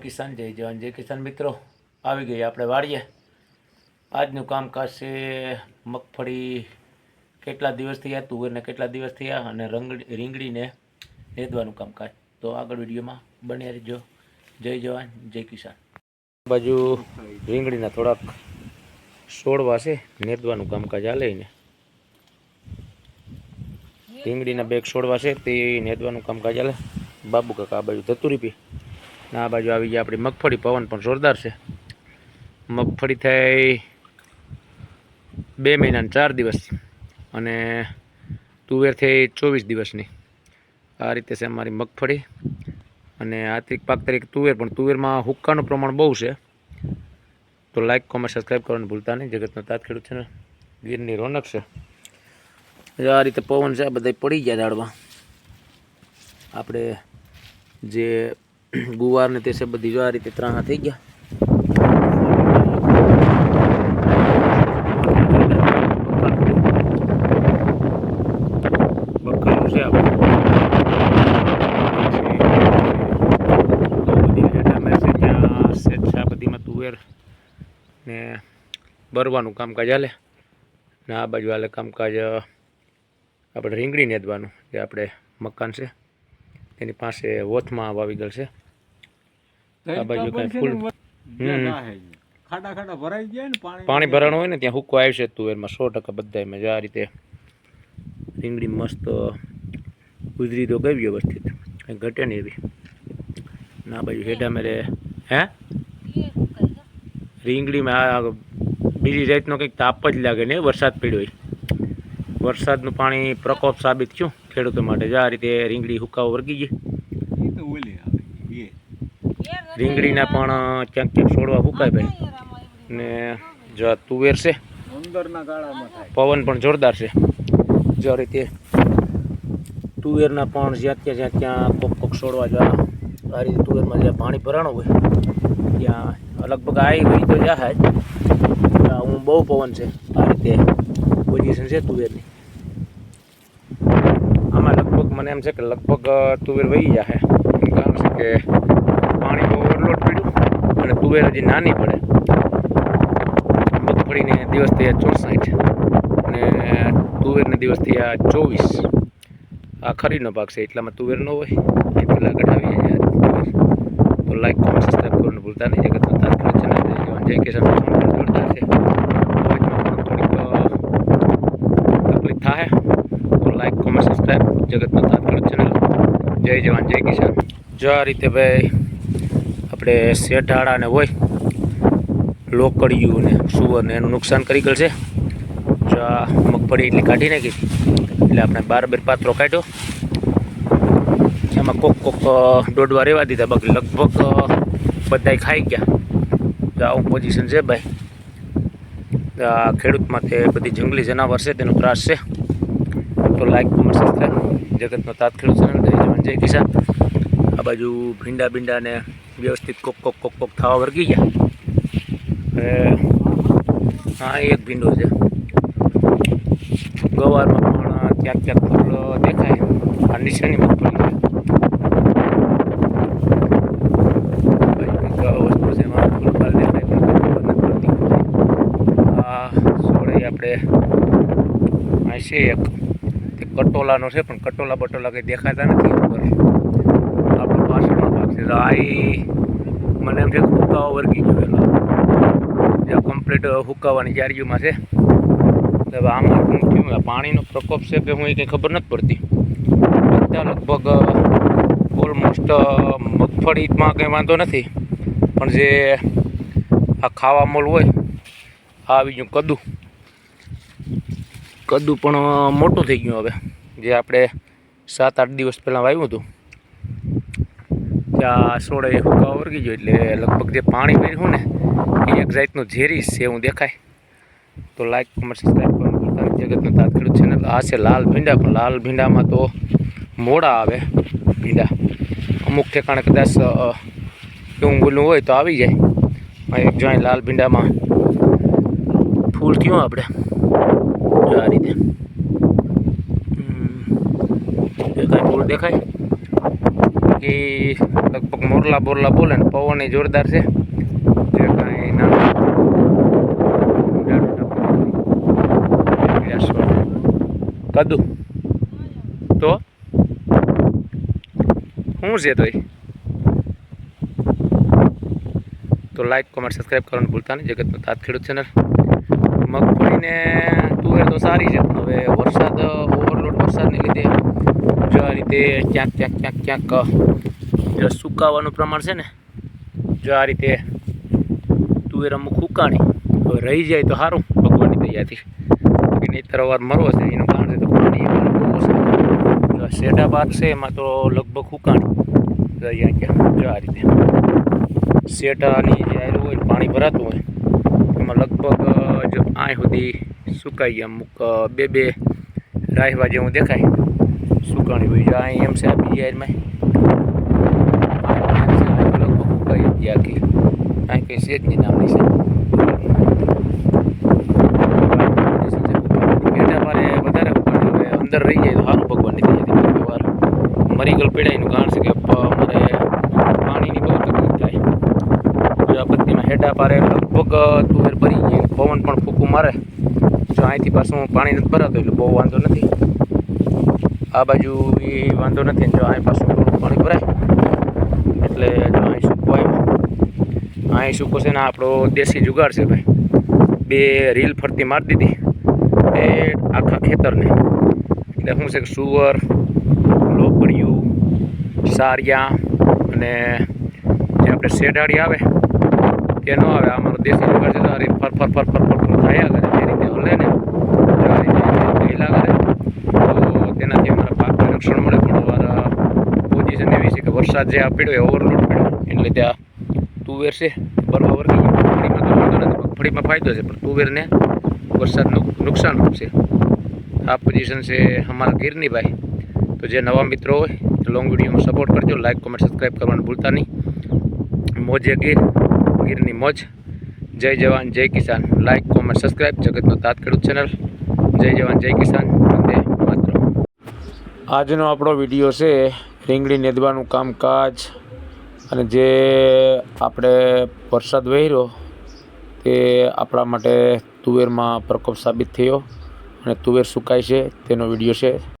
કિસાન જય જવાન, જય કિસાન મિત્રો. આવી ગઈ આપણે વાળીએ આજનું કામકાજ છે મગફળી કેટલા દિવસ થયા, તુવેરને કેટલા દિવસ થયા અને રંગડી રીંગણીને નેદવાનું કામકાજ. તો આગળ વિડીયોમાં બન્યા રહેજો. જય જવાન, જય કિસાન. બાજુ રીંગણીના થોડાક છોડવા છે, નેદવાનું કામકાજ હાલે ને રીંગણીના બેગ છોડવા છે, તે નેદવાનું કામકાજ હાલે. બાબુ કાકા આ બાજુ ધતુરી પી આ બાજુ આવી ગયા આપણી મગફળી. પવન પણ જોરદાર છે. મગફળી થઈ બે મહિનાને ચાર દિવસ અને તુવેર થઈ ચોવીસ દિવસની. આ રીતે છે અમારી મગફળી. અને આત્રિક પાક તરીકે તુવેર પણ તુવેરમાં હુક્કાનું પ્રમાણ બહુ છે. તો લાઇક કોમેન્ટ સબસ્ક્રાઈબ કરવાનું ભૂલતા નહીં. જગતનો તાત ખેડૂત છે ને, ગીરની રોનક છે. આ રીતે પવન છે, આ બધા પડી ગયા ઝાડમાં આપણે જે ગુવાર ને તે છે બધી જો આ રીતે ત્રાહા થઈ ગયા ને બરવાનું કામકાજ હાલે ને આ બાજુ હાલે કામકાજ આપણે રીંગણી નેદવાનું જે આપણે મકાન છે એની પાસે વોથમાં વાવી ગયેલ છે. આ બાજુ કાંઈ ફૂલ ખાડા ખાડા ભરાઈ ગયા ને પાણી પાણી ભરાણું હોય ને ત્યાં હુક્કો આવશે તુવેરમાં સો ટકા બધા એમાં આ રીતે રીંગણી મસ્ત ગુજરી તો ગઈ વ્યવસ્થિત. કંઈ ઘટે નહીં એવી. ના બાજુ હેડા મેરે હે? રીંગણીમાં આ બીજી જાતનો કંઈક તાપ જ લાગે ને વરસાદ પડ્યો હોય. વરસાદનું પાણી પ્રકોપ સાબિત થયું. ખેડૂતો માટે. જો આ રીતે રીંગણી હુકાઓ વર્ગી ગઈ. ઈ તો ઓલી આવે એ. રીંગણીના પણ ક્યાંક ક્યાંક છોડવા હુકાય ભાઈ. ને જો આ તુવેર છે પવન પણ જોરદાર છે. જો આ રીતે તુવેરના પણ જ્યાં ત્યાં જ્યાં ત્યાં કોક કોક છોડવા જવા આ રીતે તુવેરમાં જ્યાં પાણી ભરાણું હોય ત્યાં લગભગ આવી હોય તો જાય હું બહુ પવન છે આ રીતે પોઝિશન છે તુવેરની. મને એમ છે કે લગભગ તુવેર વહી એનું કારણ છે કે પાણી બહુ ઓવરલોડ પડ્યું અને તુવેર હજી નાની પડે. મગફળીને દિવસ થયા ચોસઠ અને તુવેરને દિવસ થયા ચોવીસ. આ ખરીનો ભાગ છે, એટલામાં તુવેર ન હોય. એ પેલા જાય તુવેર. તો લાઈક કોમેન્ટ સબસ્ક્રાઈબ કરવાનું ભૂલતા નહીં. જગત જય કિશન જોરદાર છે અવાજમાં પણ થોડીક અ, તકલીફ થાય તો લાઈક કોમેન્ટ સબસ્ક્રાઈબ જગતનો તાત્કાલિક ચેનલ. જય જવાન, જય કિસાન. જો આ રીતે ભાઈ આપણે શેઠાળાને હોય, લોકડિયું ને સુવર ને એનું નુકસાન કરી ગયેલ છે. જો આ મગફળી એટલી કાઢી નાખી, એટલે આપણે બાર બેર પાત્રો કાઢ્યો. એમાં કોક કોક દોડવા રહેવા દીધા, બાકી લગભગ બધાય ખાઈ ગયા. તો આવું પોઝિશન છે ભાઈ. ખેડૂત માટે બધી જંગલી જનાવર છે, તેનો ત્રાસ છે. તો લાઈક કોમેન્ટ સબસ્ક્રાઈબ જગતનો તાત ખેડૂત ચેનલ જય જવાન જય કિસાન. આ બાજુ ભીંડા ભીંડા ને વ્યવસ્થિત કોક કોક કોક કોક થવા વર્ગી ગયા. હવે હા એક ભીંડો છે. ગવારમાં પણ ક્યાંક ક્યાંક ફૂલ દેખાય. આ નિશાની મગફળી આપણે છે એક. તે કટોલાનો છે, પણ કટોલા બટોલા કંઈ દેખાતા નથી ઉપર. આપણો પાછળનો ભાગ છે આ મને એમ છે હુકાવો વર્ગી ગયો એનો. જ્યાં કમ્પ્લીટ હુકાવાની જારીઓમાં છે. હવે આમાં હું થયું? પાણીનો પ્રકોપ છે કે હું એ કંઈ ખબર નથી પડતી. બધા લગભગ ઓલમોસ્ટ મગફળીમાં કંઈ વાંધો નથી. પણ જે આ ખાવા મોલ હોય આવી ગયું કદુ. કદુ પણ મોટું થઈ ગયું હવે. જે આપણે સાત, આઠ દિવસ પહેલાં વાવ્યું હતું. ત્યાં સોળે હુકા વર્ગી ગયો એટલે લગભગ જે પાણી ભર્યું ને એ એક જાતનું ઝેરી છે, એવું દેખાય. તો લાઈક કમેન્ટ સબસ્ક્રાઈબ કરવાનું નહીં. જગતનો તાત ચેનલ આ છે લાલ ભીંડા, પણ લાલ ભીંડામાં તો મોડા આવે ભીંડા. અમુક ઠેકાણે કદાચ એવું બોલું હોય તો આવી જાય. એક જોઈ લાલ ભીંડામાં ફૂલ થયું આપણે. જો આ રીતે. દેખાય કાંઈ દેખાય. બાકી લગભગ મોરલા બોરલા બોલે ને પવન જોરદાર છે. જે કાંઈ ના. કદુ. તો? શું છે તો તો લાઈક કોમેન્ટ સબસ્ક્રાઈબ કરવાનું ભૂલતા નહીં. જગતનો તાત ખેડૂત ચેનલ મગફળીને તુવેર તો સારી છે, પણ હવે વરસાદ ઓવરલોડ વરસાદને લીધે જો આ રીતે ક્યાંક ક્યાંક ક્યાંક ક્યાંક, જો સુકાવાનું પ્રમાણ છે ને, જો આ રીતે તુવેર અમુક હુકાણી હવે રહી જાય તો સારું, ભગવાનની દયાથી. બાકી નહીં વાર મરવો છે, એનું કારણ છે તો પાણી શેઢા ભાગ છે, એમાં તો લગભગ હુકાણી જો અહીંયા ક્યાં, જો આ રીતે શેઢાની જે આયરું હોય પાણી ભરાતું હોય લગભગ જો આય સુધી સુકાઈ ગયા. અમુક બે બે રાહવા જેવું દેખાય. સુકાણી હોય જો અહીં એમ છે આ બીજી આયરમાં લગભગ સુકાઈ ગયા આખી અહીં કંઈ છે જ નહીં નામની છે અંદર રહી જાય તો સારું ભગવાનની દયાથી. વાર મરી ગલ પેડાઈનું કારણ છે કે પ- અમારે પાણીની બહુ તકલીફ થાય જો આ બત્તીમાં ભારે લગભગ તુવેર ભરી ગઈ, પવન પણ ફૂંકું મારે. જો અહીંથી પાછું પાણી નથી ભરાતું, એટલે બહુ વાંધો નથી. આ બાજુ એ વાંધો નથી, જો અહીં પાછું થોડું પાણી ભરાય. એટલે જો અહીં સૂકો આવ્યો અહીં સૂકો છે ને આપણો દેશી જુગાડ છે ભાઈ. બે રીલ ફરતી મારી દીધી, એ આખા ખેતરને. એટલે શું છે કે સુવર લોપડિયું સારિયા અને જે આપણે શેઢાડી આવે તે ન આવે અમારો દેશી જુગાડ છે તો આ ફર ફર ફર ફર ફર ફર થયા કરે જે રીતે હલે ને, જો આ રીતે પહેલા કરે, તો તેનાથી અમારા પાકને રક્ષણ મળે. થોડો વાર પોઝિશન એવી છે કે વરસાદ જે આ પડ્યો એ ઓવરલોડ પીડ્યો. એટલે ત્યાં તુવેર છે, બરવા વર્ગી મગફળીમાં તો વાંધો નથી મગફળીમાં ફાયદો છે, પણ તુવેરને વરસાદનું નુકસાન છે. આ પોઝિશન છે અમારા ગીરની ભાઈ તો જે નવા મિત્રો હોય લોંગ વિડીયોમાં સપોર્ટ કરજો. લાઇક કોમેન્ટ સબસ્ક્રાઈબ કરવાનું ભૂલતા નહીં. મોજે ગીર. ગીરની મોજ. જય જવાન, જય કિસાન. લાઇક કોમેન્ટ સબસ્ક્રાઈબ જગતનો તાત ખેડૂત ચેનલ જય જવાન, જય કિસાન. વંદે માત્ર આજનો આપણો વીડિયો છે રીંગણી નેદવાનું કામકાજ. અને જે આપણે વરસાદ વહેર્યો તે આપણા માટે તુવેરમાં પ્રકોપ સાબિત થયો અને તુવેર સુકાય છે. તેનો વીડિયો છે.